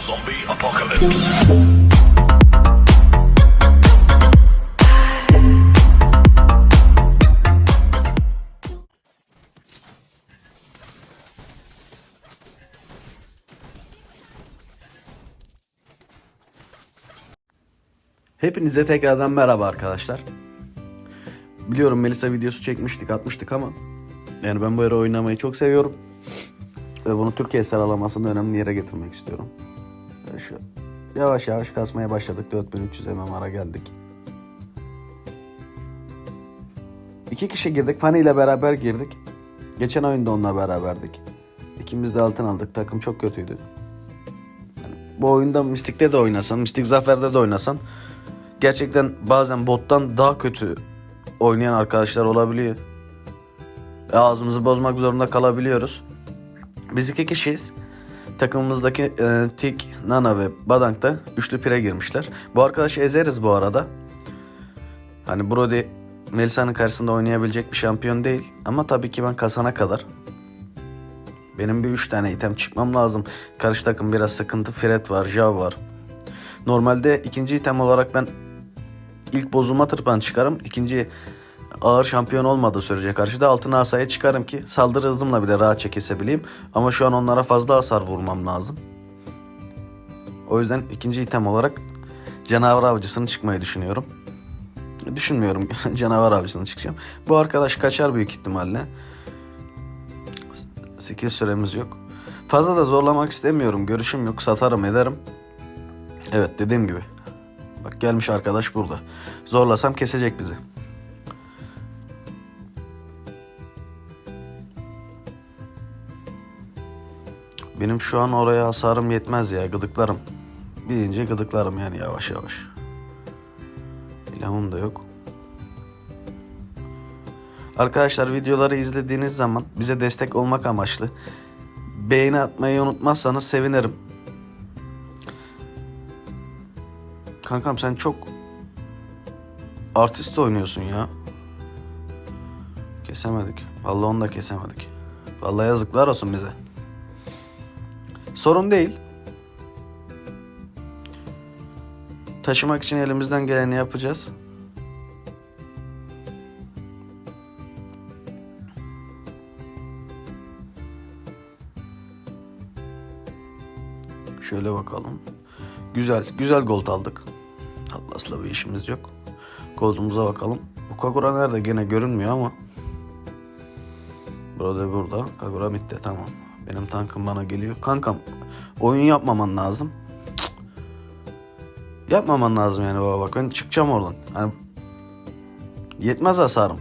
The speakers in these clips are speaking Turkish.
Zombie apocalypse. Hepinize tekrardan merhaba arkadaşlar. Biliyorum Melisa videosu çekmiştik, atmıştık ama yani ben bu ara oynamayı çok seviyorum. Ve bunu Türkiye sıralamasında önemli yere getirmek istiyorum. Şu yavaş yavaş kasmaya başladık. 4300 MMR'a geldik. İki kişi girdik. Fanny ile beraber girdik. Geçen oyunda onunla beraberdik. İkimiz de altın aldık. Takım çok kötüydü. Bu oyunda Mystic'te de oynasan, Mystic Zafer'de de oynasan gerçekten bazen bottan daha kötü oynayan arkadaşlar olabiliyor. Ve ağzımızı bozmak zorunda kalabiliyoruz. Biz iki kişiyiz. Takımımızdaki e, Tik, Nana ve Badang da üçlü pire girmişler. Bu arkadaşı ezeriz bu arada. Hani Brody Melisa'nın karşısında oynayabilecek bir şampiyon değil. Ama tabii ki ben kasana kadar benim bir üç tane item çıkmam lazım. Karşı takım biraz sıkıntı. Fred var, Jav var. Normalde ikinci item olarak ben ilk bozulma tırpan çıkarım. İkinci ağır şampiyon olmadığı sürece karşıda altın asaya çıkarım ki saldırı hızımla bile rahatça kesebileyim. Ama şu an onlara fazla hasar vurmam lazım. O yüzden ikinci item olarak canavar avcısını çıkmayı düşünüyorum. Düşünmüyorum canavar avcısını çıkacağım. Bu arkadaş kaçar büyük ihtimalle. Skill süremiz yok. Fazla da zorlamak istemiyorum. Görüşüm yok. Satarım ederim. Evet dediğim gibi. Bak gelmiş arkadaş burada. Zorlasam kesecek bizi. Benim şu an oraya hasarım yetmez ya. Gıdıklarım. Birinci gıdıklarım yani yavaş yavaş. İlhamım da yok. Arkadaşlar videoları izlediğiniz zaman bize destek olmak amaçlı beğeni atmayı unutmazsanız sevinirim. Kankam sen çok artist oynuyorsun ya. Kesemedik. Vallahi onu da kesemedik. Vallahi yazıklar olsun bize. Sorun değil. Taşımak için elimizden geleni yapacağız. Şöyle bakalım. Güzel, güzel gold aldık. Atlas'la bir işimiz yok. Gold'umuza bakalım. Bu Kagura nerede? Gene görünmüyor ama. Burada burada. Kagura bitti tamam. Benim tankım bana geliyor. Kankam oyun yapmaman lazım. Cık. Yapmaman lazım yani baba bak ben çıkacağım oradan. Hani yetmez hasarım.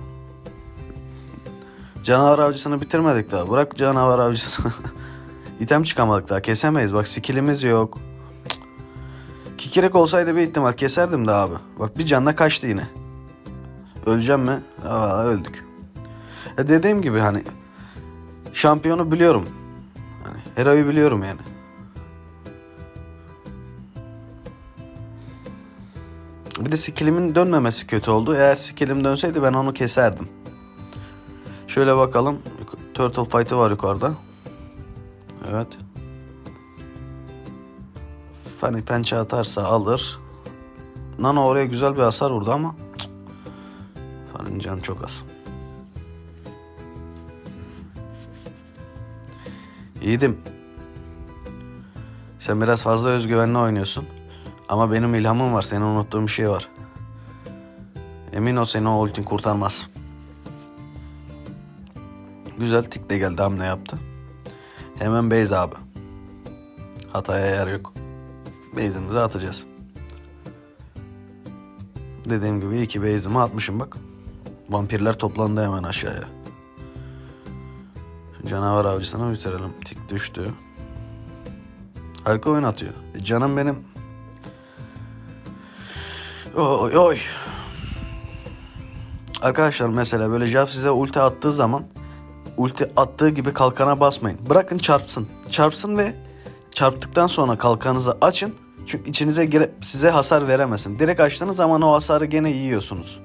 Canavar avcısını bitirmedik daha. Bırak canavar avcısını. İtem çıkamadık daha. Kesemeyiz. Bak skillimiz yok. Cık. Kikirek olsaydı bir ihtimal keserdim de abi. Bak bir canla kaçtı yine. Öleceğim mi? Aa, öldük. E dediğim gibi hani şampiyonu biliyorum. Hani Hero'yu biliyorum yani. Bir de skillimin dönmemesi kötü oldu. Eğer skillim dönseydi ben onu keserdim. Şöyle bakalım. Turtle fight'ı var yukarıda. Evet. Fanny pençe atarsa alır. Nano oraya güzel bir hasar vurdu ama. Fanny'nin canı çok az. Yiğidim. Sen biraz fazla özgüvenli oynuyorsun. Ama benim ilhamım var. Senin unuttuğun bir şey var. Emin ol seni o ultin kurtarmaz. Güzel tik de geldi hamle yaptı. Hemen base abi. Hataya yer yok. Base'imizi atacağız. Dediğim gibi iki base'imi atmışım bak. Vampirler toplandı hemen aşağıya. Canavar avcısını bitirelim. Tik düştü. Harika oyun atıyor. E canım benim. Oy oy. Arkadaşlar mesela böyle Jav size ulti attığı zaman ulti attığı gibi kalkana basmayın. Bırakın çarpsın. Çarpsın ve çarptıktan sonra kalkanınızı açın. Çünkü içinize gire, size hasar veremesin. Direkt açtığınız zaman o hasarı gene yiyorsunuz.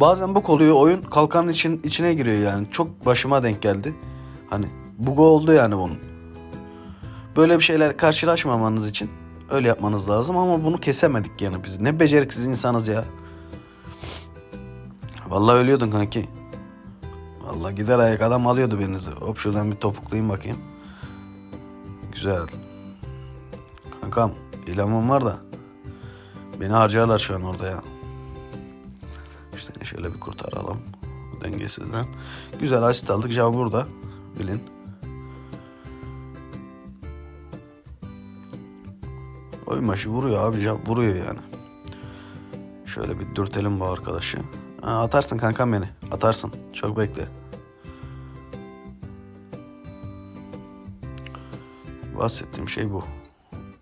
Bazen bu oluyor oyun kalkanın için, içine giriyor yani. Çok başıma denk geldi. Hani bug oldu yani bunun. Böyle bir şeyler karşılaşmamanız için öyle yapmanız lazım ama bunu kesemedik yani biz. Ne beceriksiz insanız ya. Vallahi ölüyordun kanki. Vallahi gider ayak adam alıyordu birinizi. Hop şuradan bir topuklayayım bakayım. Güzel. Kankam ilamım var da. Beni harcarlar şu an orada ya. Şöyle bir kurtaralım. Dengesizden. Güzel asist aldık. Jav burada. Bilin. Oyun başı vuruyor abi. Jav vuruyor yani. Şöyle bir dürtelim bu arkadaşı. Ha, atarsın kankam beni. Atarsın. Çok bekle. Bahsettiğim şey bu.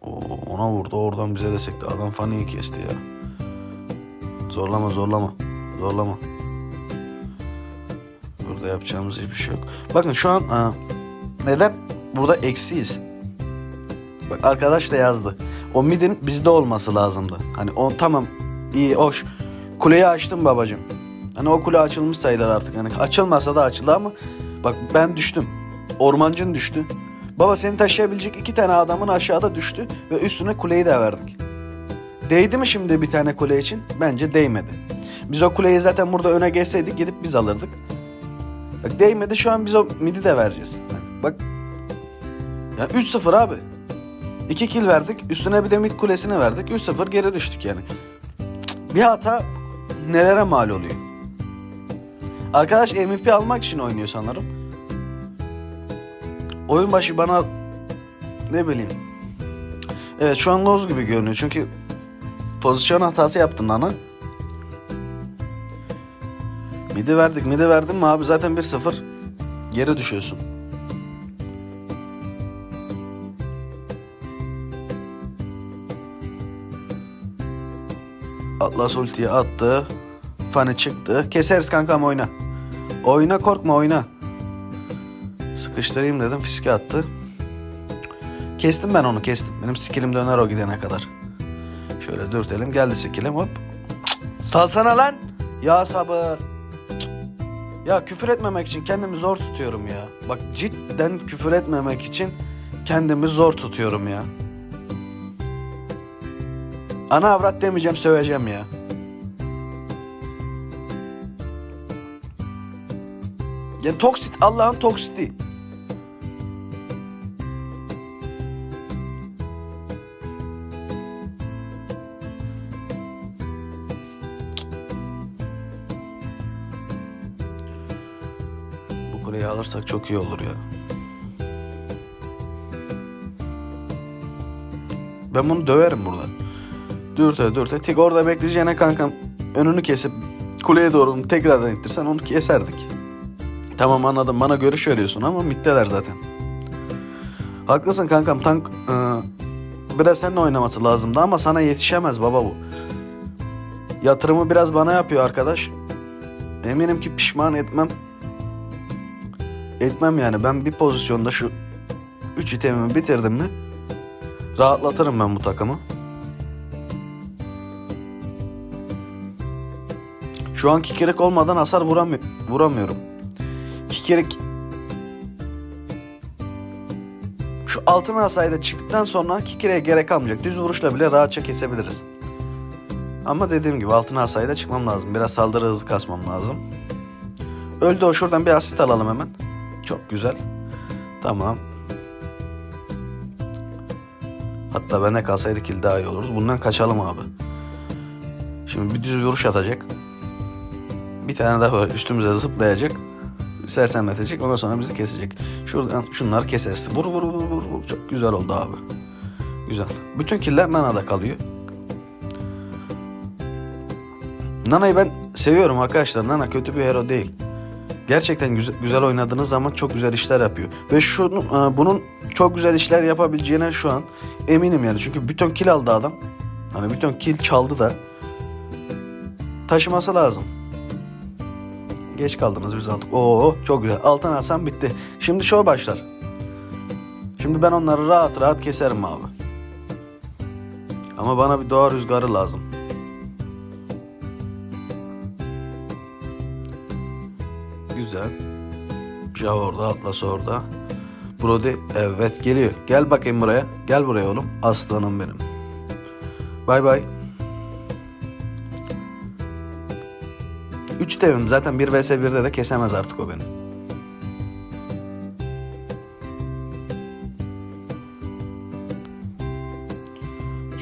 Oo, ona vurdu. Oradan bize de sekti. Adam Fanny'yi kesti ya. Zorlama zorlama. Zorlama. Burada yapacağımız hiçbir şey yok. Bakın şu an aa, neden burada eksiyiz? Bak arkadaş da yazdı. O midin bizde olması lazımdı. Hani o tamam iyi hoş. Kuleyi açtım babacığım. Hani o kule açılmış sayılır artık. Hani açılmasa da açıldı ama bak ben düştüm. Ormancın düştü. Baba seni taşıyabilecek iki tane adamın aşağıda düştü ve üstüne kuleyi de verdik. Değdi mi şimdi bir tane kule için? Bence değmedi. Biz o kuleyi zaten burada öne geçseydik gidip biz alırdık. Bak değmedi şu an biz o midi de vereceğiz. Bak. Ya 3-0 abi. 2 kill verdik. Üstüne bir de mid kulesini verdik. 3-0 geri düştük yani. Bir hata nelere mal oluyor? Arkadaş MVP almak için oynuyor sanırım. Oyun başı bana ne bileyim. Evet şu an loz gibi görünüyor çünkü pozisyon hatası yaptın Nana. Midi verdik. Midi verdin mi abi zaten 1-0 geri düşüyorsun. Atlas ultiyi attı. Fanny çıktı. Keseriz kankam oyna. Oyna korkma oyna. Sıkıştırayım dedim fiske attı. Kestim ben onu kestim. Benim skillim döner o gidene kadar. Şöyle dürtelim geldi skillim hop. Salsana lan. Ya sabır. Ya küfür etmemek için kendimi zor tutuyorum ya. Bak cidden küfür etmemek için kendimi zor tutuyorum ya. Ana avrat demeyeceğim söveceğim ya. Ya toksit Allah'ın toksiti. Alırsak çok iyi olur ya. Ben bunu döverim burada. Dürte dürte. Tek orada bekleyeceğine kankam önünü kesip kuleye doğru tekrardan ittirsen onu keserdik. Tamam anladım bana görüş veriyorsun ama mitteler zaten. Haklısın kankam tank e, biraz seninle oynaması lazımdı ama sana yetişemez baba bu. Yatırımı biraz bana yapıyor arkadaş. Eminim ki pişman etmem. Etmem yani ben bir pozisyonda şu 3 itemimi bitirdim mi rahatlatırım ben bu takımı. Şu an kikirik olmadan hasar vuramı vuramıyorum. Kikirik şu altın hasayda çıktıktan sonra kikireye gerek kalmayacak. Düz vuruşla bile rahatça kesebiliriz. Ama dediğim gibi altın hasayda çıkmam lazım. Biraz saldırı hızı kasmam lazım. Öldü o şuradan bir asist alalım hemen. Çok güzel. Tamam. Hatta bende kalsaydı kill daha iyi olurdu. Bundan kaçalım abi. Şimdi bir düz vuruş atacak. Bir tane daha üstümüze zıplayacak. Sersemletecek. Ondan sonra bizi kesecek. Şuradan şunları keseriz. Vur vur vur vur. vur. Çok güzel oldu abi. Güzel. Bütün killer Nana'da kalıyor. Nana'yı ben seviyorum arkadaşlar. Nana kötü bir hero değil. Gerçekten güzel, güzel oynadığınız zaman çok güzel işler yapıyor. Ve şunu, e, bunun çok güzel işler yapabileceğine şu an eminim yani. Çünkü bütün kill aldı adam. Hani bütün kill çaldı da taşıması lazım. Geç kaldınız biz aldık. Oo çok güzel. Altın alsam bitti. Şimdi show başlar. Şimdi ben onları rahat rahat keserim abi. Ama bana bir doğa rüzgarı lazım. Güzel. Jav orada, Atlas orada. Brody evet geliyor. Gel bakayım buraya. Gel buraya oğlum. Aslanım benim. Bay bay. 3 devim zaten 1 vs 1'de de kesemez artık o beni.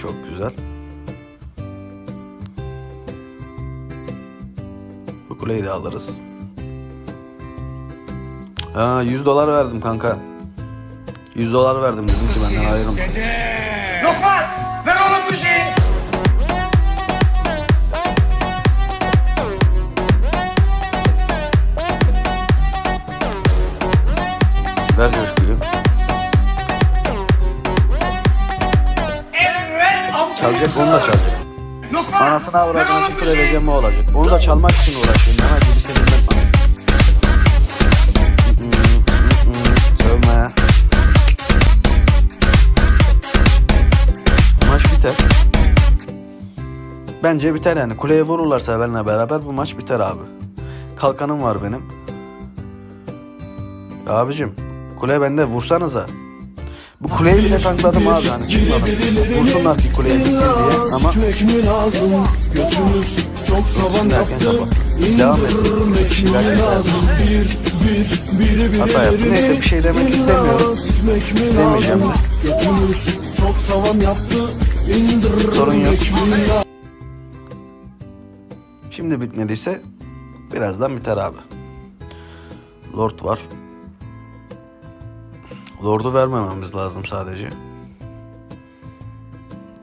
Çok güzel. Bu kuleyi de alırız. Aa 100 dolar verdim kanka. 100 dolar verdim dedim ki benden ayrılma. Lokman ver oğlum müziği. Ver coşkuyu. Çalacak onu da çalacak. Lokman avradına oğlum küfür edeceğim o olacak. Onu da çalmak için uğraşıyorum. Hemen gibisinden. Bence biter yani. Kuleye vururlarsa benimle beraber bu maç biter abi. Kalkanım var benim. Ya abicim kule bende vursanıza. Bu kuleyi bile tankladım abi hani çıkmadım. Vursunlar ki kuleye bitsin diye ama çok kapat. Devam etsin. Biri Hata yaptı. Neyse, bir şey demek istemiyorum. Demeyeceğim. İndirmek Sorun yok. Şimdi bitmediyse birazdan biter abi. Lord var. Lord'u vermememiz lazım sadece.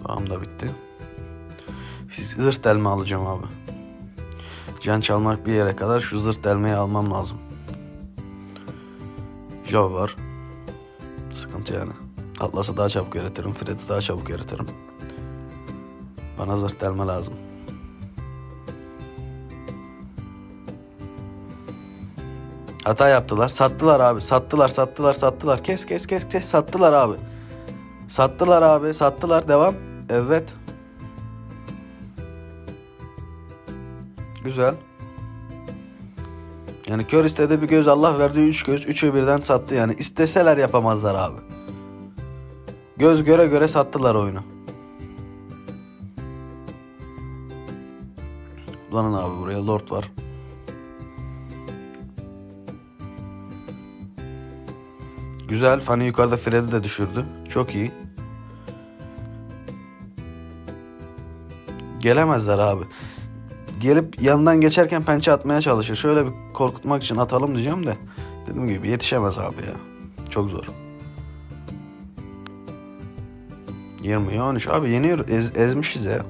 Tamam da bitti. Zırt delme alacağım abi. Can çalmak bir yere kadar şu zırt delmeyi almam lazım. Jav var. Sıkıntı yani. Atlas'ı daha çabuk yaratırım. Fred'i daha çabuk yaratırım. Bana zırt delme lazım. Hata yaptılar. Sattılar abi. Sattılar, sattılar, sattılar. Kes, kes, kes, kes. Sattılar abi. Sattılar abi. Sattılar. Devam. Evet. Güzel. Yani kör istedi bir göz Allah verdiği üç göz. Üçü birden sattı yani. İsteseler yapamazlar abi. Göz göre göre sattılar oyunu. Ulanın abi buraya lord var. Güzel. Fanny yukarıda Fred'i de düşürdü. Çok iyi. Gelemezler abi. Gelip yanından geçerken pençe atmaya çalışır. Şöyle bir korkutmak için atalım diyeceğim de. Dediğim gibi yetişemez abi ya. Çok zor. 20 13 abi yeniyor ez- ezmişiz ya.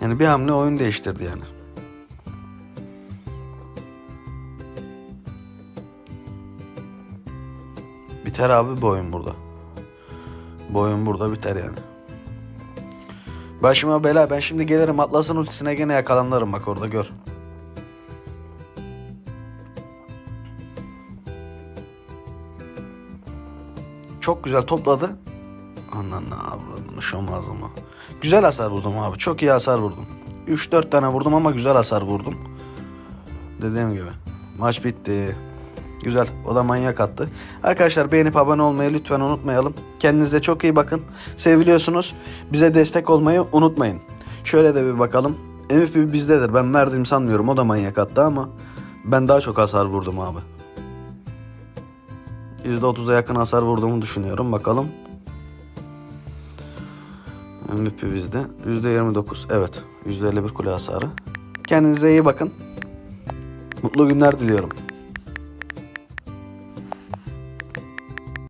Yani bir hamle oyun değiştirdi yani. Biter abi bu oyun burada. Bu oyun burada biter yani. Başıma bela ben şimdi gelirim Atlas'ın ultisine gene yakalanırım bak orada gör. Çok güzel topladı. Anan ne avradını şom ağzıma. Güzel hasar vurdum abi. Çok iyi hasar vurdum. 3-4 tane vurdum ama güzel hasar vurdum. Dediğim gibi. Maç bitti. Güzel. O da manyak attı. Arkadaşlar beğenip abone olmayı lütfen unutmayalım. Kendinize çok iyi bakın. Seviliyorsunuz. Bize destek olmayı unutmayın. Şöyle de bir bakalım. MVP bizdedir. Ben verdim sanmıyorum. O da manyak attı ama ben daha çok hasar vurdum abi. %30'a yakın hasar vurduğumu düşünüyorum. Bakalım. MVP bizde. %29. Evet. %51 kule hasarı. Kendinize iyi bakın. Mutlu günler diliyorum.